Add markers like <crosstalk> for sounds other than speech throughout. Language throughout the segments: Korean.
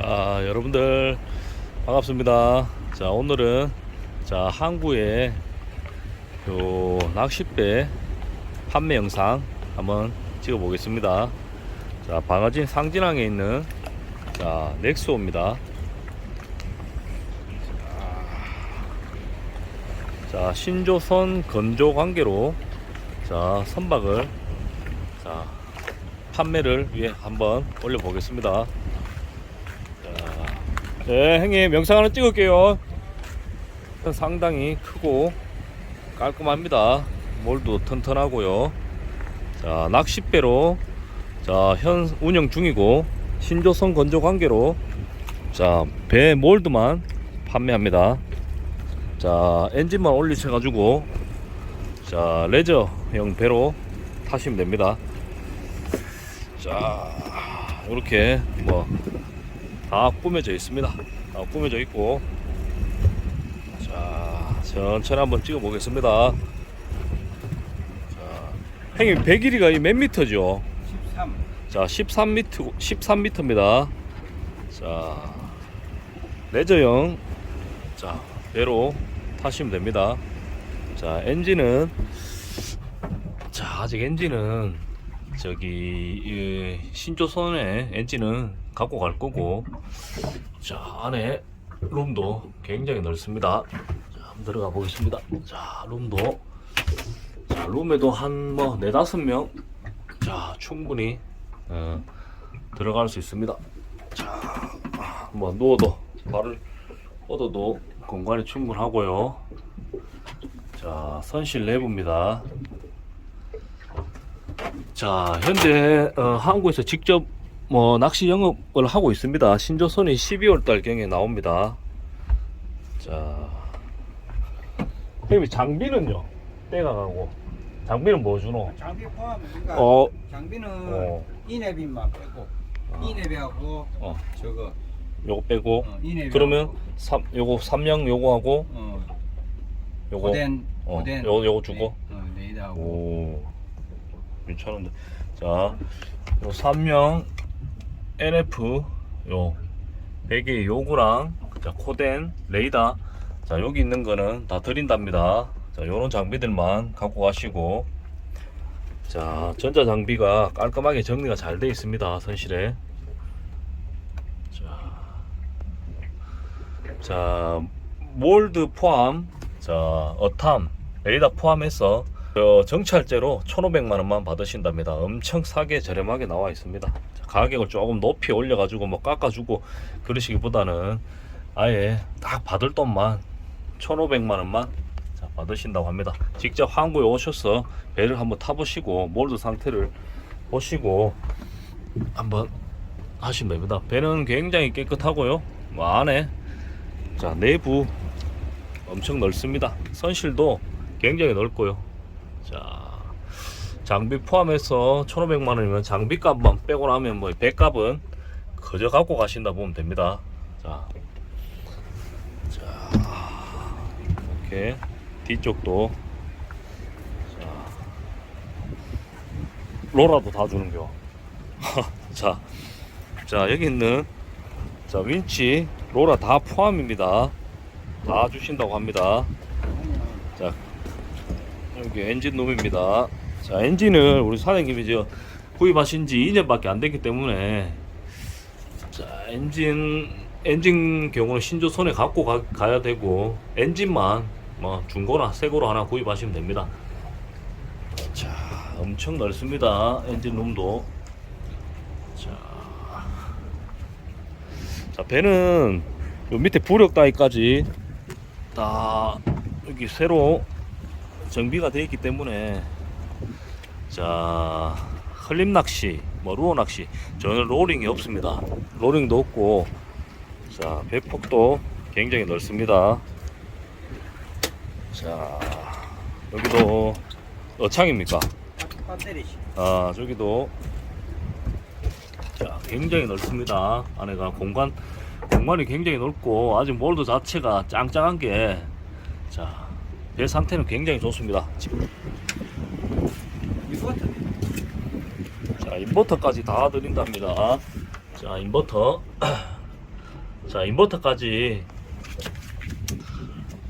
자, 여러분들 반갑습니다. 자, 오늘은 자, 항구의 요 낚싯배 판매 영상 한번 찍어 보겠습니다. 자, 방어진 상진항에 있는 자, 넥소입니다. 자, 신조선 건조 관계로 자, 선박을 자, 판매를 위해 한번 올려 보겠습니다. 네, 형님 영상 하나 찍을게요. 상당히 크고 깔끔합니다. 몰도 튼튼하고요. 자, 낚싯배로 자, 현 운영 중이고 신조선 건조 관계로 자, 배 몰드만 판매합니다. 자, 엔진만 올리셔 가지고 자, 레저형 배로 타시면 됩니다. 자, 이렇게 뭐 다 꾸며져 있습니다. 다 꾸며져 있고 자 천천히 한번 찍어 보겠습니다. 자 형님 배 길이가 이몇 미터죠? 13. 자 13m 13m입니다. 자 레저형 자 배로 타시면 됩니다. 자 엔진은 자 아직 엔진은 저기 이 신조선의 엔진은 갖고 갈 거고 자 안에 룸도 굉장히 넓습니다. 자 한번 들어가 보겠습니다. 자 룸도 자 룸에도 한 뭐 네다섯 명자 충분히 어, 들어갈 수 있습니다. 자뭐 누워도 발을 뻗어도 공간이 충분하고요. 자 선실 내부입니다. 자 현재 어, 한국에서 직접 뭐 낚시 영업을 하고 있습니다. 신조선이 12월 달 경에 나옵니다. 자. 형님 장비는요? 때가 가고. 장비는 뭐 주노? 장비 포함 그러니까 어, 장비는 어. 이내비만 빼고 이내비하고 어. 저거. 요거 빼고. 어, 그러면 삼 요거 삼량 요거 하고 어, 요거. 고덴 어, 고덴 요거 요거 주고. 네, 어, 레이더하고. 오 괜찮은데 자요 삼명 NF 요 베개 요구랑 자 코덴 레이더 자 여기 있는 거는 다 드린답니다. 자 요런 장비들만 갖고 가시고. 자 전자 장비가 깔끔하게 정리가 잘 되어 있습니다 선실에. 자, 자 몰드 포함 자 어탐 레이더 포함해서 저 정찰제로 1,500만 원만 받으신답니다. 엄청 싸게 저렴하게 나와 있습니다. 자, 가격을 조금 높이 올려 가지고 뭐 깎아주고 그러시기보다는 아예 딱 받을 돈만 1,500만 원만 자, 받으신다고 합니다. 직접 항구에 오셔서 배를 한번 타보시고 몰드 상태를 보시고 한번 하시면 됩니다. 배는 굉장히 깨끗하고요. 뭐 안에 자 내부 엄청 넓습니다. 선실도 굉장히 넓고요. 자 장비 포함해서 1,500만 원이면 장비값만 빼고 나면 뭐 배값은 그저 갖고 가신다 보면 됩니다. 자, 자 이렇게 뒤쪽도 자 로라도 다 주는겨. <laughs> 자, 자 여기 있는 자 윈치 로라 다 포함입니다. 다 주신다고 합니다. 자 여기 엔진 놈입니다. 자 엔진을 우리 사장님이 저 구입하신 지 2년밖에 안 됐기 때문에 자 엔진 엔진 경우는 신조선에 갖고 가, 가야 되고 엔진만 뭐 중고나 새거로 하나 구입하시면 됩니다. 자 엄청 넓습니다. 엔진 룸도 자, 자 배는 요 밑에 부력 따위까지 다 여기 새로 정비가 되어 있기 때문에. 자 흘림 낚시 뭐 루어 낚시. 전혀 로링이 없습니다. 로링도 없고. 자 배폭도 굉장히 넓습니다. 자 여기도 어창입니까? 아 저기도. 자 굉장히 넓습니다. 안에가 공간 공간이 굉장히 넓고 아직 몰드 자체가 짱짱한 게 자 배 상태는 굉장히 좋습니다. 자 인버터까지 다 드린답니다. 자 인버터. <clears throat> 자 인버터까지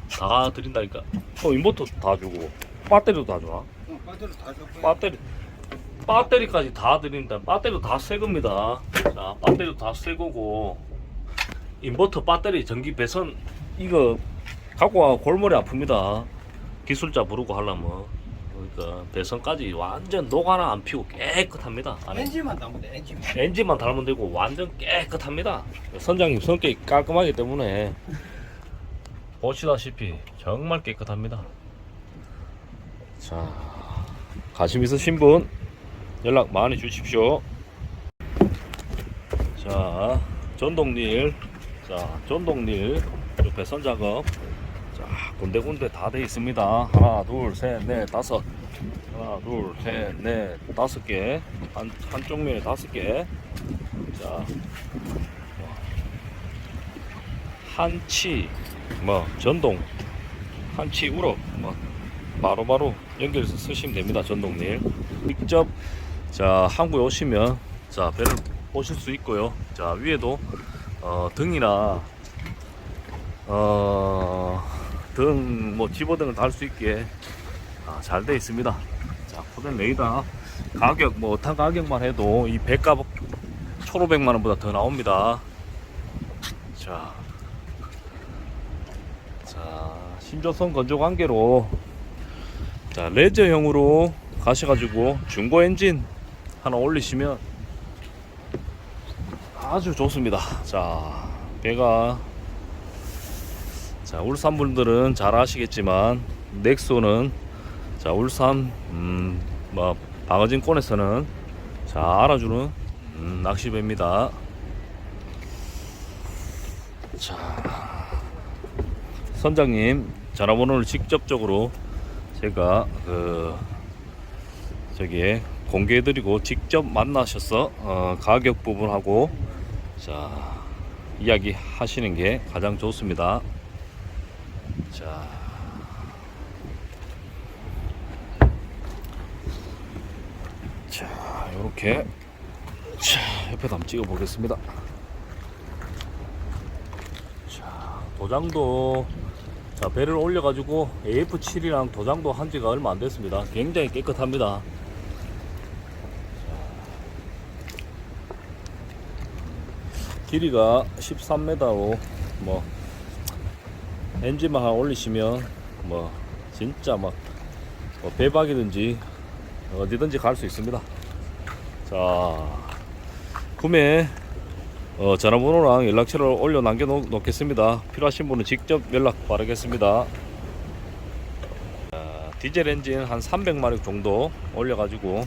다 드린다니까. 어 인버터 다 주고. 배터리도 다 주나? 어, 배터리 다 줬고요. 배터리 배터리까지 다 드린다. 배터리도 다 새 겁니다. 자 배터리도 다 새 거고. 인버터 배터리 전기 배선 이거 갖고 와 골머리 아픕니다 기술자 부르고 하려면 그러니까 배선까지 완전 녹 하나 안 피고 깨끗합니다 안에 엔진만 담으면 돼. 엔진만. 엔진만 달면 되고 완전 깨끗합니다. 선장님 성격이 깔끔하기 때문에 보시다시피 정말 깨끗합니다. 자, 관심 있으신 분 연락 많이 주십시오. 자, 전동릴, 자, 전동릴 요 배선 작업, 자, 군데군데 다 돼 있습니다. 하나, 둘, 셋, 넷, 다섯. 하나, 둘, 셋, 넷, 다섯 개. 한, 한쪽 면에 다섯 개. 자, 한치, 뭐, 전동, 한치 우럭, 뭐, 바로바로 연결해서 쓰시면 됩니다. 전동릴. 직접, 자, 한국에 오시면, 자, 배를 보실 수 있고요. 자, 위에도, 어, 등이나, 어, 등, 뭐, 집어등을 달 수 있게, 아, 잘 돼 있습니다. 자, 코덴 레이더 가격 뭐 어떤 가격만 해도 이 배값 1,500만 원보다 더 나옵니다. 자, 자 신조선 건조 관계로 자 레저형으로 가셔가지고 중고 엔진 하나 올리시면 아주 좋습니다. 자 배가 자 울산 분들은 잘 아시겠지만 넥소는 자 울산 음 뭐 방어진권에서는 잘 알아주는 음, 낚시배입니다. 자 선장님 전화번호를 직접적으로 제가 그 저기에 공개해드리고 직접 만나셔서 어, 가격 부분하고 자 이야기 하시는 게 가장 좋습니다. 자. 자, 요렇게 자, 옆에도 한번 찍어 보겠습니다. 자, 도장도 자, 배를 올려 가지고 AF7이랑 도장도 한 지가 얼마 안 됐습니다. 굉장히 깨끗합니다. 길이가 13m로 뭐 엔진만 하나 올리시면 뭐 진짜 막 뭐 배박이든지 어디든지 갈 수 있습니다. 자 구매 어, 전화번호랑 연락처를 올려 남겨 놓, 놓겠습니다. 필요하신 분은 직접 연락 바라겠습니다. 자, 디젤 엔진 한 300마력 정도 올려 가지고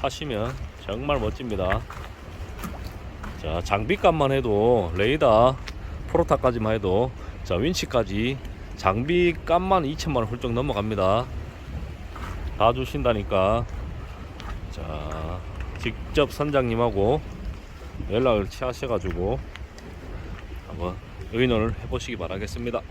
타시면 정말 멋집니다. 자 장비값만 해도 레이더 프로타까지만 해도 자 윈치까지. 장비 값만 2천만원 훌쩍 넘어갑니다. 다 주신다니까. 자 직접 선장님하고 연락을 취하셔가지고 한번 의논을 해보시기 바라겠습니다